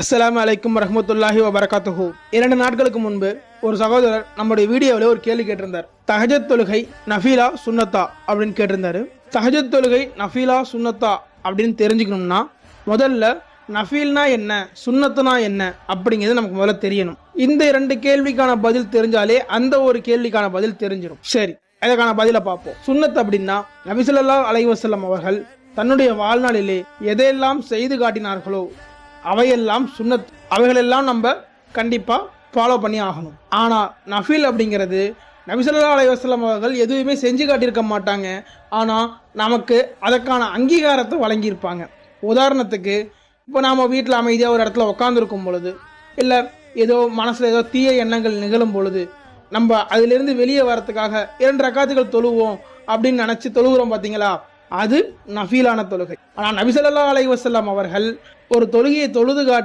அஸ்லாம் அலைக்கும் வரஹ்மத்துல்லாஹி வபரகாத்துஹு இரண்டு நாட்களுக்கு முன்பு ஒரு சகோதரர் நம்முடைய வீடியோவில் ஒரு கேள்வி கேட்டிருந்தார். தஹஜத் தொழுகை நஃபீலா சுன்னத்தா அப்படின்னு கேட்டிருந்தாரு. தஹஜத் தொழுகை நஃபீலா சுன்னத்தா அப்படின்னு தெரிஞ்சுக்கணும்னா முதல்ல நஃபீல்னா என்ன சுன்னத்துனா என்ன அப்படிங்கிறது நமக்கு முதல்ல தெரியணும். இந்த இரண்டு கேள்விக்கான பதில் தெரிஞ்சாலே அந்த ஒரு கேள்விக்கான பதில் தெரிஞ்சிடும் சரி அதற்கான பதிலை பார்ப்போம். சுண்ணத் அப்படின்னா நபிசுல்லா அலைவசல்லம் அவர்கள் தன்னுடைய வாழ்நாளிலே எதையெல்லாம் செய்து காட்டினார்களோ அவையெல்லாம் சுண்ணத் அவைகளெல்லாம் நம்ம கண்டிப்பாக ஃபாலோ பண்ணி ஆகணும். ஆனால் நஃபீல் அப்படிங்கிறது நபிசல்லா அலைவாஸ்லாம் அவர்கள் எதுவுமே செஞ்சு காட்டியிருக்க மாட்டாங்க. ஆனால் நமக்கு அதற்கான அங்கீகாரத்தை வழங்கியிருப்பாங்க. உதாரணத்துக்கு இப்போ நாம் வீட்டில் அமைதியாக ஒரு இடத்துல உட்காந்துருக்கும் பொழுது இல்லை ஏதோ மனசில் ஏதோ தீய எண்ணங்கள் நிகழும் பொழுது நம்ம அதிலிருந்து வெளியே வரத்துக்காக இரண்டு ரக்காத்துகள் தொழுவோம் அப்படின்னு நினச்சி தொழுகிறோம் பார்த்தீங்களா அது நஃபீலான தொழுகை. ஆனால் நபிசல்லா அலைவசல்லாம் அவர்கள் ஒரு தொழுகையை தொழுது காட்டி